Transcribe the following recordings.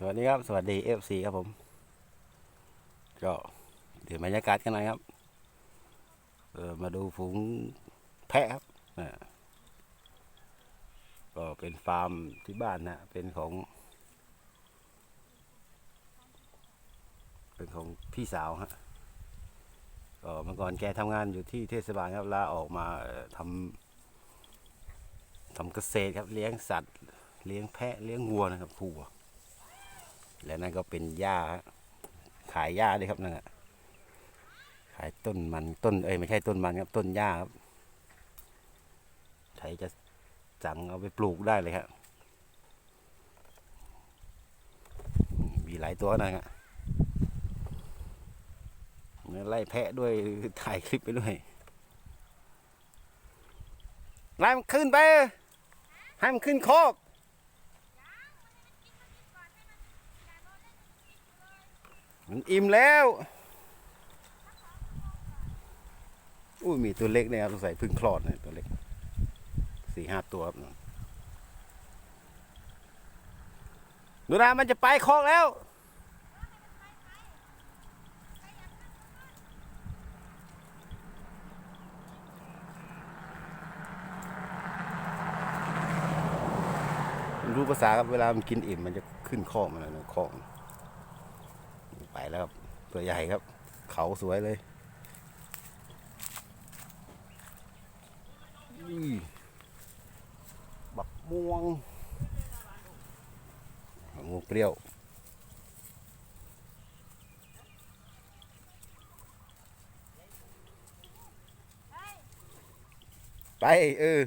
สวัสดีครับ สวัสดีเอฟซีครับผม ก็เดี๋ยวบรรยากาศกันหน่อยครับเออมาดูฝูงแพะครับอ่ก็เป็นฟาร์มที่บ้านนะเป็นของ เป็นของพี่สาวฮะก็เมื่อก่อนแกทำงานอยู่ที่เทศบาลครับลาออกมาทำทำเกษตรครับเลี้ยงสัตว์ เลี้ยงแพะเลี้ยงวัวนะครับวัว และนั่นก็เป็นหญ้าขายหญ้าด้วยครับนั่นน่ะขายต้นมันต้นเอ้ยไม่ใช่ต้นมันครับต้นหญ้าครับใครจะสั่งเอาไปปลูกได้เลยครับมีหลายตัวนะครับไล่แพะด้วยถ่ายคลิปไปด้วยไล่มันขึ้นไปให้มันขึ้นโคก มันอิ่มแล้วอุ้ยมีตัวเล็กเนี่ยครับสงสัยพึ่งคลอดเนี่ยตัวเล็กสี่ห้าตัวครับดูนะมันจะไปคลองแล้ว รู้ภาษาครับเวลามันกินอิ่มมันจะขึ้นคอกมันนะคอก แล้วครับตัวใหญ่ครับ เขาสวยเลยนี่บักม่วงบักม่วงเปรี้ยวไปเออ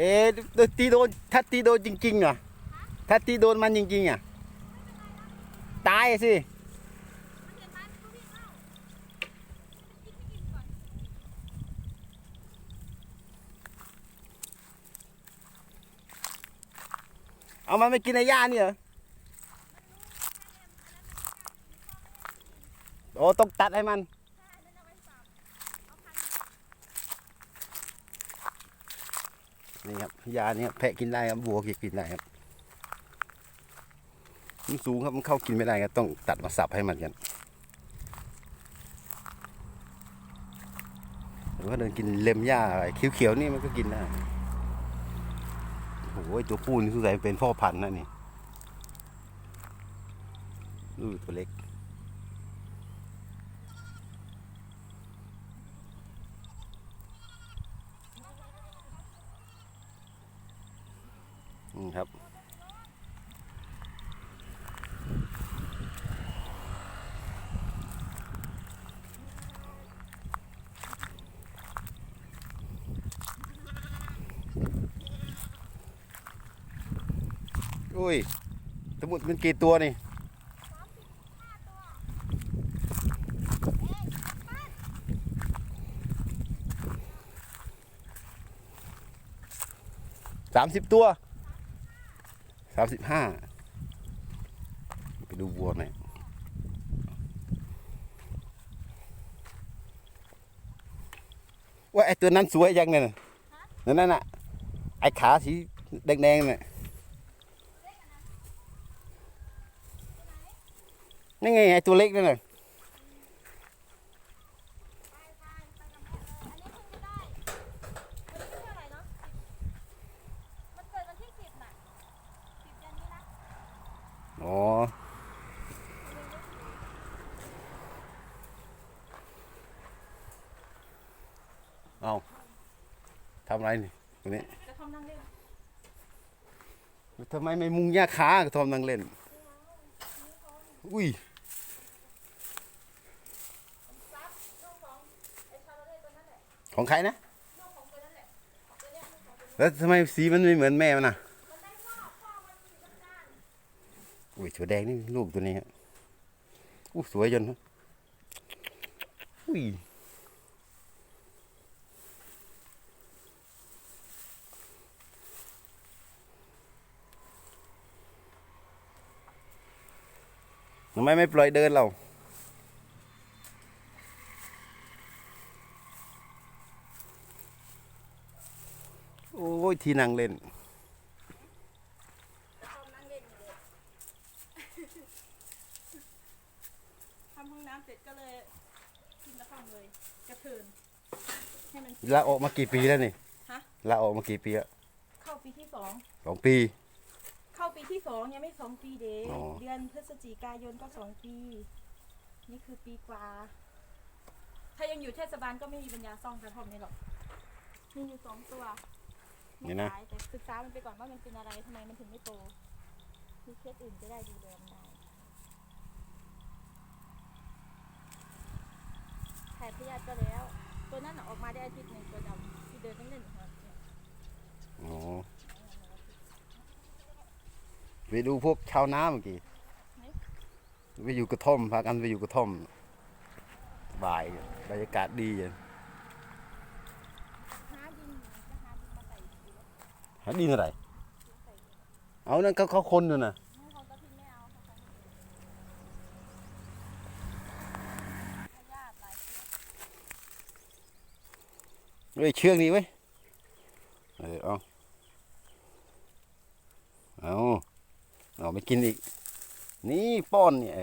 อ๊ะตีโดนถ้าตีโดนจริงๆอะถ้าตีโดนมันจริงๆอะตายสิเอามันไปกินในหญ้านี่เหรอโอ้ต้องตัดให้มัน นี่ครับ ยาเนี่ครับแพะกินได้ครับวัวกินได้ครับมันสูงครับมันเข้ากินไม่ได้ครับต้องตัดมาสับให้มันกันหรือว่าเดินกินเล็มหญ้าอะไรเขียวๆนี่มันก็กินได้โอ้โหตัวผู้นี่สงสัยเป็นพ่อพันธุ์นะนี่ดูตัวเล็ก อุ้ยสมุดมันกี่ตัวนี่สามสิบตัวสามสิบห้าไปดูวัวหน่อยว่าไอตัวนั้นสวยยังเนี่ยนั่นน่ะไอขาสีแดงๆเนี่ย นี่ไงไอตัวเล็กนั่นน่ะมันเกิดวันที่สิบน่ะสิบเดือนนี้นะอ๋อเอาทำอะไรนี่ตัวนี้จะทำนั่งเล่นทำไมไม่มุงหญ้าคากระทอมนั่งเล่น อุ้ย ซับลูกของไอ้ชาโรเล่ตัวนั้นแหละ ของใครนะ แล้วทำไมสีมันไม่เหมือนแม่มันน่ะอุ้ยตัวแดงนี่ลูกตัวนี้ฮะอู้สวยจนฮะอุ้ยทำไมไม่ปล่อยเดินเรา เยที่นั่งเล่นกระท่อมนั่งเล่นอยู่เลยทำห้องน้ำเสร็จก็เลยขึ้นกระท่อมเลยกระเทินให้มันลาออกมากี่ปีแล้วนี่ฮะลาออกมากี่ปีแล้วเข้าปีที่สองสองปี เข้าปีที่สองยังไม่สองปีเด้อ๋อ เดือนพฤศจิกายนก็สองปี นี่คือปีกว่า ถ้ายังอยู่เทศบาลก็ไม่มีปัญญาซ่องกระท่อมนี่หรอกมีอยู่สองตัว ไม่ขายแต่ศึกษามันไปก่อนว่ามันเป็นอะไรทำไมมันถึงไม่โตมีเคสอื่นจะได้ดูแลมันได้ถ่ายพยาธิก็แล้ว ตัวนั้นน่ะออกมาได้อาทิตย์หนึ่งตัวดำที่เดินเล่นๆอยู่ครับเนี่ยอ๋อไปดูพวกชาวนาเมื่อกี้ไปอยู่กระท่อมพากันไปอยู่กระท่อมสบายบรรยากาศดีเลยหาดินจะหาดินมาใส่ดูแล้ว หาดีเท่าไร เอานั่นเขาเขาคนเขาก็ทิ้งไม่เอยาธิหลยเชื้อเฮ้ยเชือกนี้ไว้ย เออเอาเอาเอาไปกินอีก นี่ป้อนเนี่ย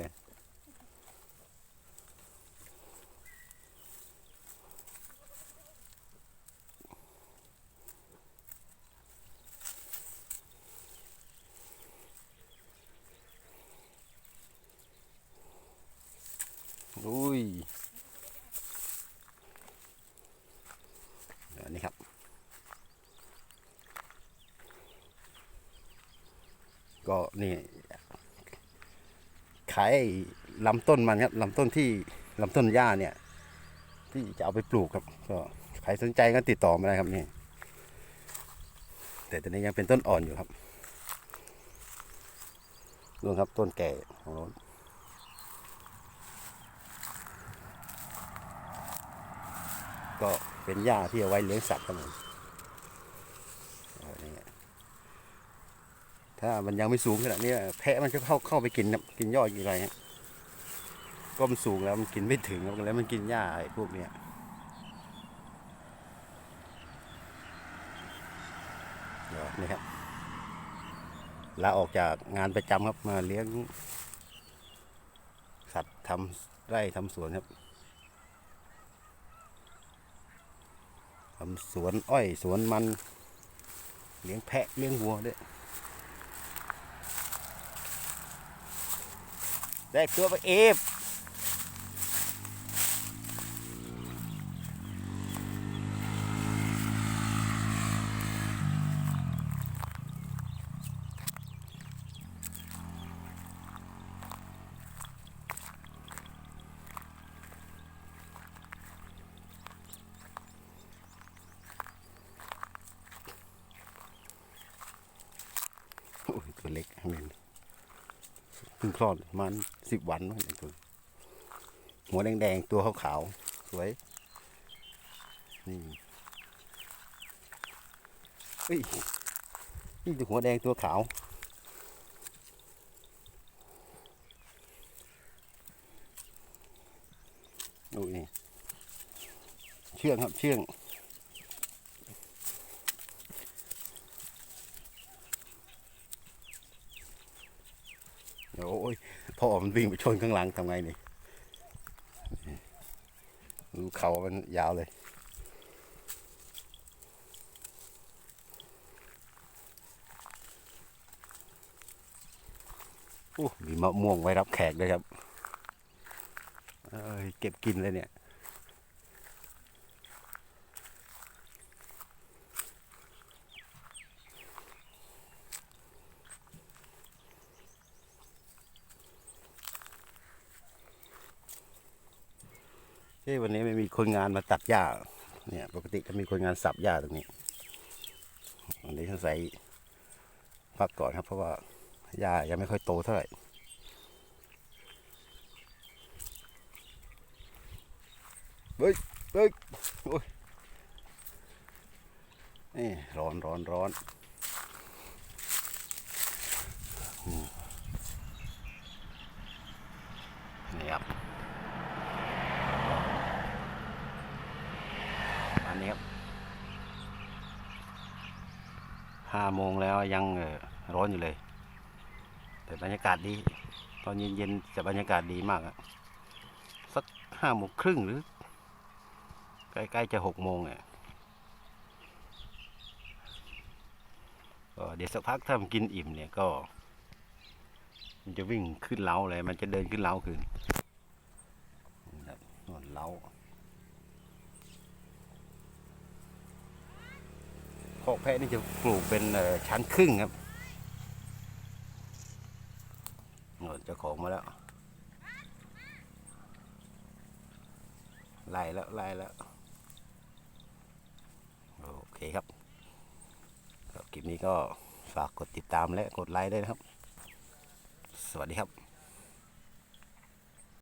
อุ้ยอันนี้ครับ ก็นี่ขายลำต้นมันครับลำต้นที่ลำต้นหญ้าเนี่ย ที่จะเอาไปปลูกครับก็ใครสนใจก็ติดต่อมาได้ครับนี่ แต่ตอนนี้ยังเป็นต้นอ่อนอยู่ครับดูครับต้นแก่ของเรา ก็เป็นหญ้าที่เอาไว้เลี้ยงสัตว์ครับผมเอนถ้ามันยังไม่สูงขนาดนี้แพะมันจะเข้าเข้าไปกินกินยอดกินอะไรฮะก็มันสูงแล้วมันกินไม่ถึงแล้วมันกินหญ้าไอ้พวกเนี้ยเดี๋ยวนี่ครับลาออกจากงานประจำครับมาเลี้ยงสัตว์ทำไร่ทำสวนครับ ทำสวนอ้อยสวนมัน เลี้ยงแพะเลี้ยงวัวด้วยได้ตัวไปเอฟโอ้ ยตัวเล็กทั้งนั้นเพิ่งคลอดมันสิบวันมั้งเนี่ยตัวหัวแดงๆตัวขาวๆสวย นี่เฮ้ยนี่ตัวหัวแดงตัวขาวดูนี่เชื่องครับเชื่อง โอ้ยพ่อมันวิ่งไปชนข้างหลังทำไงนี่ดูเขามันยาวเลยโอ้มีมะม่วงไว้รับแขกด้วยครับเอ้ยเก็บกินเลยเนี่ย เฮ้ยวันนี้ไม่มีคนงานมาตัดหญ้า เนี่ย ปกติจะมีคนงานสับหญ้าตรงนี้ วันนี้เขาใส่พักก่อนครับ เพราะว่าหญ้ายังไม่ค่อยโตเท่าไหร่เฮ้ยเฮ้ยโอ้ยนี่ร้อนร้อนร้อนอืมนี่ครับ อันนี้ครับ ห้าโมงแล้วยังร้อนอยู่เลย แต่บรรยากาศดี ตอนเย็นๆจะบรรยากาศดีมากอะสักห้าโมงครึ่งหรือ ใกล้ๆจะหกโมงเนี่ยเดี๋ยวสักพักถ้ามันกินอิ่มเนี่ยก็ มันจะวิ่งขึ้นเล้าเลยมันจะเดินขึ้นเล้าขึ้นนอนเล้า คอกแพะนี่จะปลูกเป็นชั้นครึ่งครับโน่นเจ้าของมาแล้ว ไล่แล้วไล่แล้ว โอเคครับครับคลิปนี้ก็ฝากกดติดตามและกดไลค์ด้วยนะครับ สวัสดีครับ